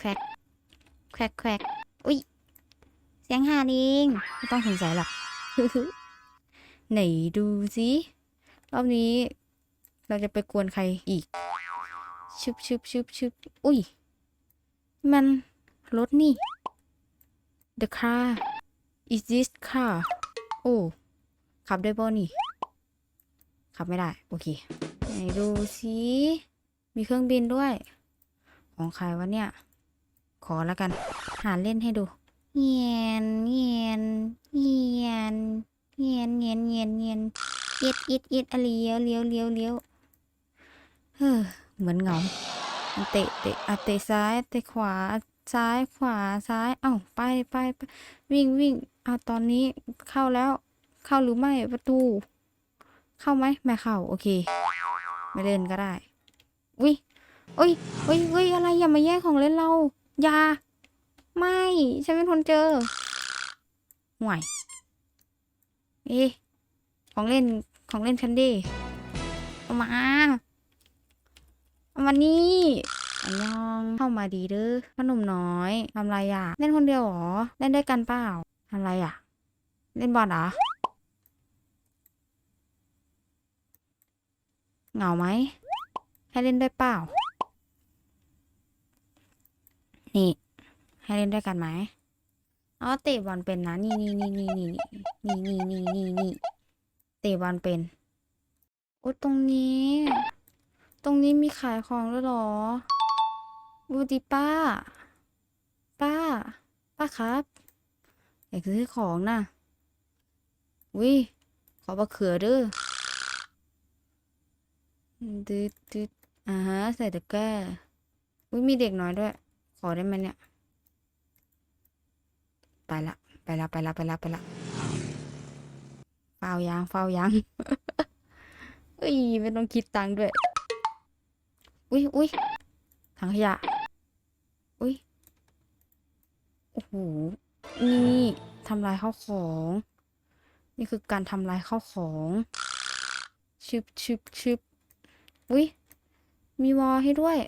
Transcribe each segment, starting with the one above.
แควกแควกแควกอุ้ยเสียงห่านเองไม่ต้องสงสัยหรอกไหนดูสิรอบนี้ เราจะไปกวนใครอีกชึบชึบชึบชึบอุ้ย มันรถนี่ the car is this car โอ้ขับได้ป่นี่ ขับไม่ได้ โอเคไหนดูสิมีเครื่องบินด้วย ของใครวะเนี่ย อแล้วกัน หาเล่นให้ดูเงียนเงียนเงียนเงียนเงียนเงียนเงียนเอียดเอียดเอียดอะเลี้ยวเลี้ยวเลี้ยวเลี้ยวเฮ้อเหมือนเงาเตะเตะอะเตะซ้ายเตะขวาซ้ายขวาซ้าย เอ้าไปไปไปวิ่งวิ่งเอาตอนนี้เข้าแล้ว เข้าหรือไม่ประตู เข้าไหมไม่เข้าโอเค ไม่เล่นก็ได้วิอุ้ยอุ้ยอุ้ยอะไรอย่ามาแย่งของเล่นเรา ยา ไม่ ฉันเป็นคนเจอห่วย เอ๊ะของเล่นของเล่นฉันดิเอามาเอามานี่อันยองเข้ามาดีเด้อขนมน้อยทำไรอะ เล่นคนเดียวหรอ เล่นได้กันเปล่าทำไรอะ เล่นบอลเหรอเหงาไหมให้เล่นด้วยเปล่า นี่ ให้เล่นด้วยกันไหมอ๋อเตะบอลเป็นนะนี่นี่นี่นี่นี่นี่นี่นี่นี่นี่เตะบอลเป็นโอ้ตรงนี้ ตรงนี้มีขายของด้วยเหรอดูดิป้า ป้า ป้าครับ อยากซื้อของน่ะวิขอบะเขือเด้อดืดดืดอ่าฮะใส่ตะกร้าอุ้ยมีเด็กน้อยด้วย ขอได้ไหมเนี่ย ไปละ ไปละ ไปละ ไปละ ไปละเฝ้ายางเฝ้ายางเอ้ยไม่ต้องคิดตังค์ด้วย อุ้ยอุ้ยถังขยะ อุ้ยโอ้โห นี่ทำลายข้าวของ นี่คือการทำลายข้าวของ ชึบชึบชึบอุ้ยมีวอลให้ด้วย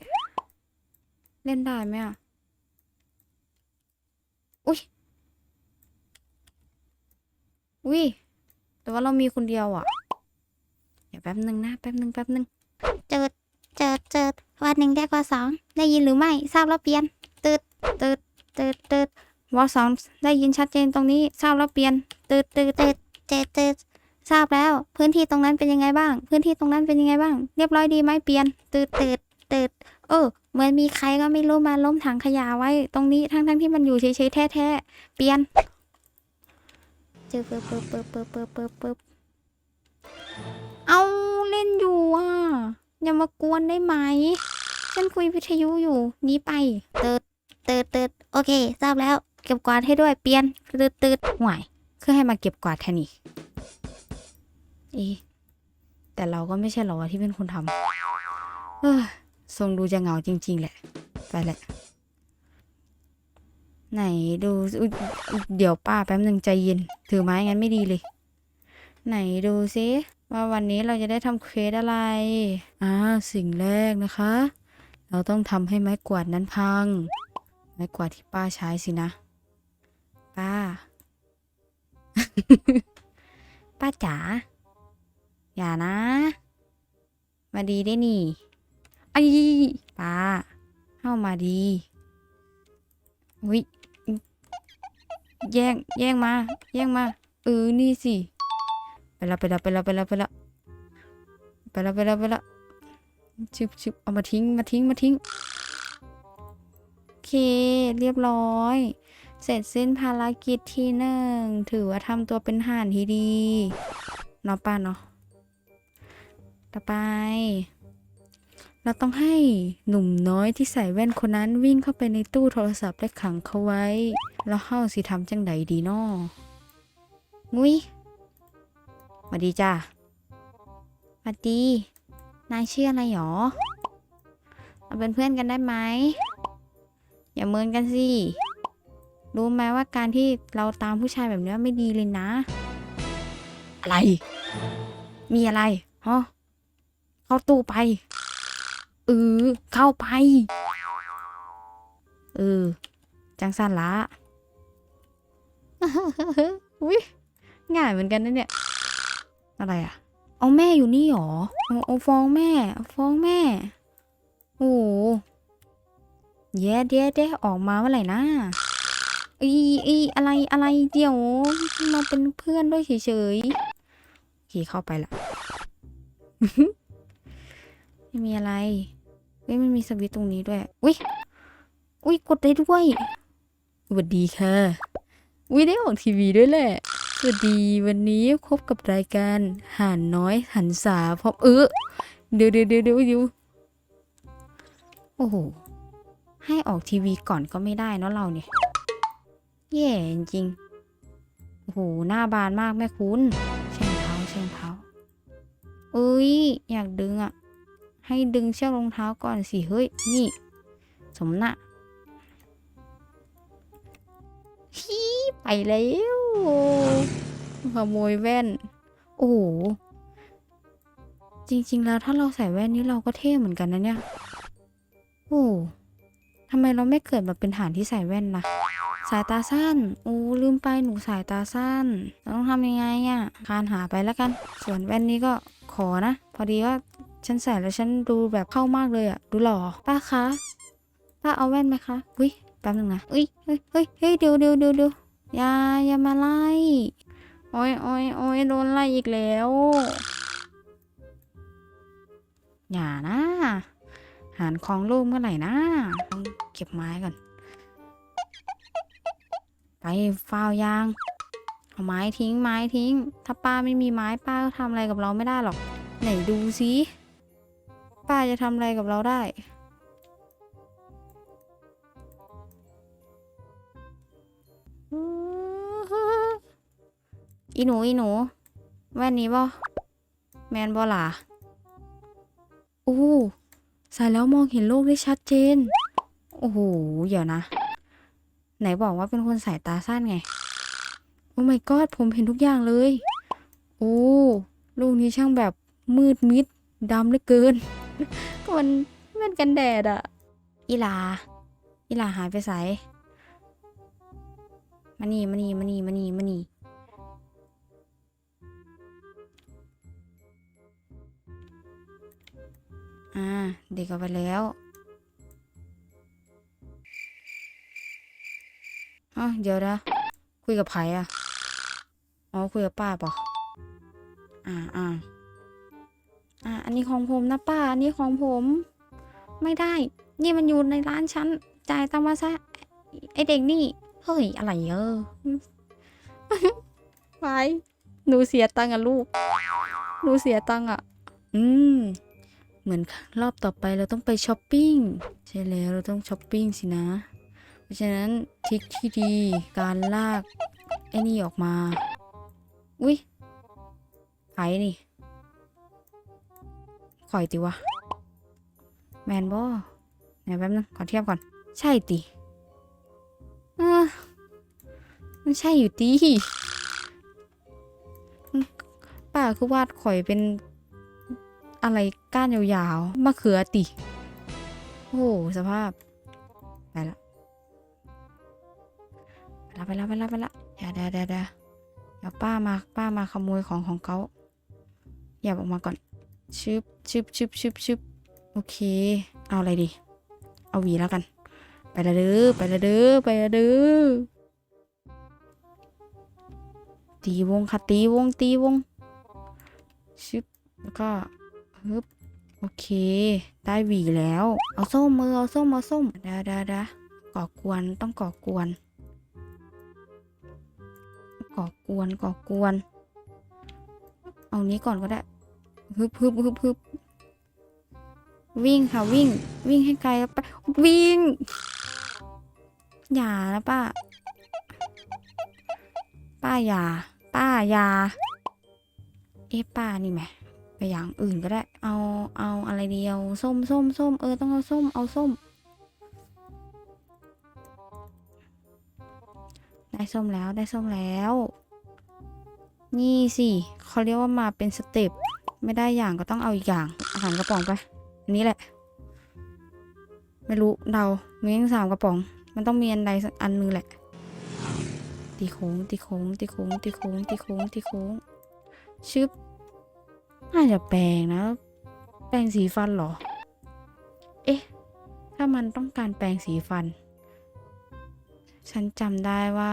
เล่นได้ไหมอะ อุ้ยอุ้ยแต่ว่าเรามีคนเดียวอะ เดี๋ยวแป๊บหนึ่งนะแป๊บหนึ่งแป๊บหนึ่งเจิดเจิดเจิดวันหนึ่งได้กว่าสองได้ยินหรือไม่ทราบแล้วเปลี่ยนตืดตืดตืดตืดวอสองได้ยินชัดเจนตรงนี้ทราบแล้วเปลี่ยนตืดตืดตืดเจิดเจิดทราบแล้ว พื้นที่ตรงนั้นเป็นยังไงบ้าง พื้นที่ตรงนั้นเป็นยังไงบ้าง เรียบร้อยดีไหมเปลี่ยนตืดตืดตืดเออ เหมือนมีใครก็ไม่รู้มาล้มถังขยะไว้ ตรงนี้ทั้งๆที่มันอยู่เฉยๆแท้ๆเปลี่ยนเจอเปึ๊บปึ๊บปึ๊บปึ๊บปึ๊บปึ๊บปึ๊บเอาเล่นอยู่อะอย่ามากวนได้ไหม ฉันคุยวิทยุอยู่หนี้ไปเติดเติดเติดโอเค ทราบแล้วเก็บกวาดให้ด้วยเปลี่ยนตืดตืดห่วยคือให้มาเก็บกวาดแค่นี้เอ๊แต่เราก็ไม่ใช่หรอวะที่เป็นคนทำเออ ทรงดูจะเหงาจริง ๆ แหละ ไปแหละ ไหนดูเดี๋ยวป้าแป๊บหนึ่งใจเย็น ถือไม้งั้นไม่ดีเลย ไหนดูซิว่าวันนี้เราจะได้ทำเควสอะไร อ่า สิ่งแรกนะคะ เราต้องทำให้ไม้กวาดนั้นพัง ไม้กวาดที่ป้าใช้สินะ ป้า ป้าจ๋า อย่านะ มาดีได้นี่ ไอ้ป้าเข้ามาดีวิแย่งแย่งมา แย่งมาเออนี่สิไปละไปละไปละไปละไปละไปละไปละไปละชึบชึบเอามาทิ้งมาทิ้งมาทิ้งโอเคเรียบร้อย เสร็จสิ้นภารกิจที่หนึ่งถือว่าทำตัวเป็นห่านที่ดีเนาะป้าเนาะต่อไป เราต้องให้หนุ่มน้อยที่ใส่แว่นคนนั้นวิ่งเข้าไปในตู้โทรศัพท์และขังเขาไว้ แล้วเฮาสิทำจังใดดีนองุ้ยสวัสดีจ้าสวัสดี นายชื่ออะไรหรอเราเป็นเพื่อนกันได้ไหม อย่าเมินกันสิ รู้ไหมว่าการที่เราตามผู้ชายแบบนี้ไม่ดีเลยนะ อะไร มีอะไรฮะเข้าตู้ไป เออ เข้าไป เออ จังสันละอุ้ยง่ายเหมือนกันนะเนี่ย อะไรอะเอาแม่อยู่นี่หรอ เอาเอาฟ้องแม่เอาฟ้องแม่ โอ้โหแย่เด้เด้ออกมาเมื่อไหร่นะอีอีอะไรอะไรเดี๋ยวมาเป็นเพื่อนด้วยเฉยๆโอเคเข้าไปละ ไม่มีอะไรเฮ้ยมันมีสวิตตรงนี้ด้วย อุ้ยอุ้ยกดได้ด้วยสวัสดีค่ะอุ้ยได้ออกทีวีด้วยแหละสวัสดีวันนี้พบกับรายการห่านน้อยหันษาพร้อมเออเดี๋ยวเดี๋ยวเดี๋ยวเดี๋ยวโอ้โหให้ออกทีวีก่อนก็ไม่ได้เนาะเราเนี่ยแย่จริงโอ้โหหน้าบานมากแม่คุณแช่งเท้าแช่งเท้าเอ้ยอยากดึงอะ ให้ดึงเชือกรองเท้าก่อนสิ เฮ้ย นี่ สมน่ะฮีไปแล้วขโมยแว่น โอ้โห จริง ๆ แล้วถ้าเราใส่แว่นนี้เราก็เท่เหมือนกันนะเนี่ย โอ้ทำไมเราไม่เกิดมาเป็นฐานที่ใส่แว่นล่ะสายตาสั้น โอ้ลืมไปหนูสายตาสั้นเราต้องทำยังไงอะ่ะคานหาไปแล้วกัน ส่วนแว่นนี้ก็ขอนะ พอดีว่า ฉันใส่แล้วฉันดูแบบเข้ามากเลยอะดูหล่อป้าคะป้าเอาแว่นไหมคะอุ้ยแป๊บนึงนะอุ้ยเฮ้ยเฮ้ยเฮ้ยเดี๋ยวเดี๋ยวเดี๋ยวเดี๋ยวอย่าอย่ามาไล่โอ้ยโอ้ยโอ้ยโดนไล่อีกแล้ว อย่านะหารของลูกเมื่อไหร่นะต้องเก็บไม้ก่อนไปฟาวยางเอาไม้ทิ้งไม้ทิ้ง ถ้าป้าไม่มีไม้ป้าก็ทำอะไรกับเราไม่ได้หรอก ไหนดูสิ ป้าจะทำอะไรกับเราได้ อีหนูอีหนู แว่นนี้บ่แมนบ่ล่ะโอ้ใส่แล้วมองเห็นโลกได้ชัดเจน โอ้โห เดี๋ยวนะ ไหนบอกว่าเป็นคนสายตาสั้นไง โอ้ my god ผมเห็นทุกอย่างเลย โอ้ ลูกนี้ช่างแบบมืดมิดดำเหลือเกิน มันแว่นกันแดดอะอีลา อีลาหายไปใสมานี่มานี่มานี่มานี่มานี่อ่า เด็กเอาไปแล้วอ๋อเดี๋ยวนะคุยกับไผ่อะอ๋อ คุยกับป้าปะอ่าอ่า อ่าอันนี้ของผมนะป้า อันนี้ของผม ไม่ได้ นี่มันอยู่ในร้านฉัน จ่ายตังค์มาซะ ไอเด็กนี่ เฮ้ย อะไรเออไปหนูเสียตังค์อะลูก หนูเสียตังค์อะอืม เหมือนรอบต่อไปเราต้องไปช้อปปิ้ง ใช่แล้วเราต้องช้อปปิ้งสินะ เพราะฉะนั้นทริคที่ดีการลากไอ้นี่ออกมา อุ้ยไผ่นี่ ข่อยติวะ แมนบอไหนแป๊บนึงขอเทียบก่อน ใช่ติเออมันใช่อยู่ตีป้าคือวาดข่อยเป็นอะไรก้านยาวๆมะเขือติ โอ้โหสภาพ ไปละ ไปละไปละไปละไปละอย่าเดี๋ยวเดี๋ยวเดี๋ยวเดี๋ยวป้ามาป้ามาขโมยของของเขาอย่าออกมาก่อน ชึบชึบชึบชึบชึบโอเค เอาอะไรดี เอาหวีแล้วกัน ไปละเด้อ ไปละเด้อ ไปละเด้อ ตีวงค่ะ ตีวง ตีวง ชึบ แล้วก็ฮึบ โอเค ได้หวีแล้ว เอาส้มมือ เอาส้ม เอาส้มดาดาดาก่อกวน ต้องก่อกวน ก่อกวน ก่อกวน เอานี้ก่อนก็ได้ ฮึบฮึบฮึบฮึบวิ่งค่ะวิ่ง วิ่งให้ไกลแล้วไปวิ่ง อย่านะป้า ป้าอย่า ป้าอย่า เอ๊ะป้านี่ไหมไปอย่างอื่นก็ได้ เอาเอาอะไรเดียว ส้มส้มส้มเออต้องเอาส้มเอาส้มได้ส้มแล้วได้ส้มแล้ว นี่สิเขาเรียกว่ามาเป็นสเต็ป ไม่ได้อย่างก็ต้องเอาอีกอย่าง อาหารกระป๋องไป อันนี้แหละ ไม่รู้เดามีทั้งสามกระป๋อง มันต้องมีอันใดสักอันหนึงแหละ ตีโค้งตีโค้งตีโค้งตีโค้งตีโค้งตีโค้งชึบน่าจะแปรงนะ แปรงสีฟันเหรอ เอ๊ะ ถ้ามันต้องการแปรงสีฟัน ฉันจำได้ว่า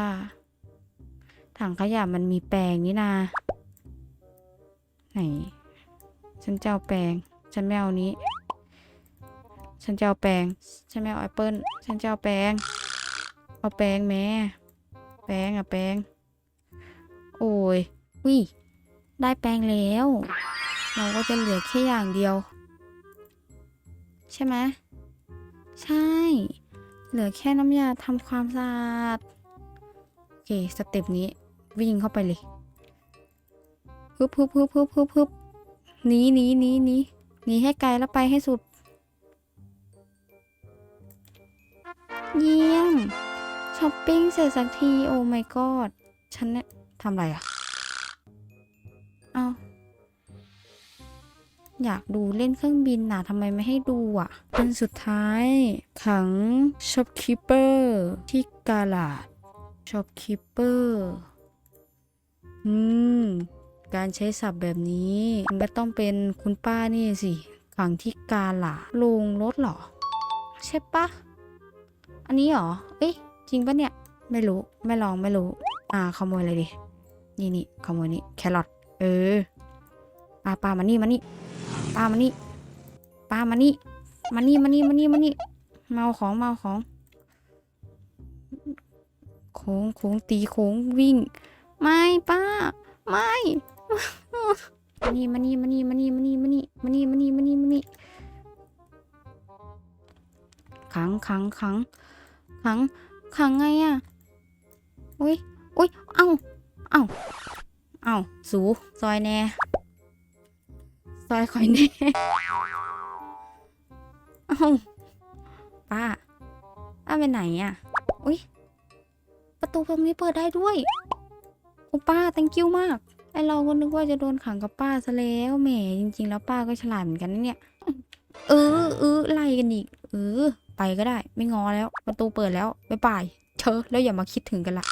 ถังขยะมันมีแปรงนี่นาไหน ฉันจะเอาแปรงฉันไม่เอานี้ ฉันจะเอาแปรงฉันไม่เอาแอปเปิ้ล ฉันจะเอาแปรงเอาแปรงแม่แปรงอะแปรงโอ้ยวิได้แปรงแล้ว เราก็จะเหลือแค่อย่างเดียว ใช่ไหมใช่ เหลือแค่น้ำยาทำความสะอาด โอเค สเต็ปนี้วิ่งเข้าไปเลยฮึบฮึบฮึบฮึบฮึบฮึบ หนีหนีหนีหนีหนีให้ไกลแล้วไปให้สุด เยี่ยมช้อปปิ้งเสร็จสักทีโอ้ my god ฉันเนี่ยทำอะไรอะเอาอยากดูเล่นเครื่องบินน่ะทำไมไม่ให้ดูอะเป็นสุดท้าย ขังช็อปคิปเปอร์ที่กาลาดช็อปคิปเปอร์ อืม การใช้ศัพท์แบบนี้มันก็ต้องเป็นคุณป้านี่สิขังที่กาลาดโรงรถเหรอ ใช่ปะอันนี้เหรอ เอ้ยจริงปะเนี่ย ไม่รู้ ไม่ลองไม่รู้ อ่าขโมยอะไรดิ นี่นี่ขโมยนี่แครอท เออปลาปลามานี่มานี่ปลามานี่ปลามานี่มานี่มานี่มานี่มานี่เมาของเมาของ โค้งโค้งตีโค้งวิ่ง ไม่ป้า ไม่ มานี่มานี่มานี่มานี่มานี่มานี่มานี่มานี่มานี่มานี่ขังขังขังขังขังไงอะอุ้ยอุ้ยเอ้าเอ้าเอ้าสูซอยแน่ซอยคอยแน่เอ้าป้าป้าไปไหนอะอุ้ยประตูตรงนี้เปิดได้ด้วยโอ้ป้า thank you มาก ไอเราก็นึกว่าจะโดนขังกับป้าซะแล้วแหมจริง ๆ แล้วป้าก็ฉลาดเหมือนกันนะเนี่ย เออเออไล่กันอีกเออไปก็ได้ ไม่งอแล้ว ประตูเปิดแล้วบ๊ายบายเชอแล้วอย่ามาคิดถึงกันละ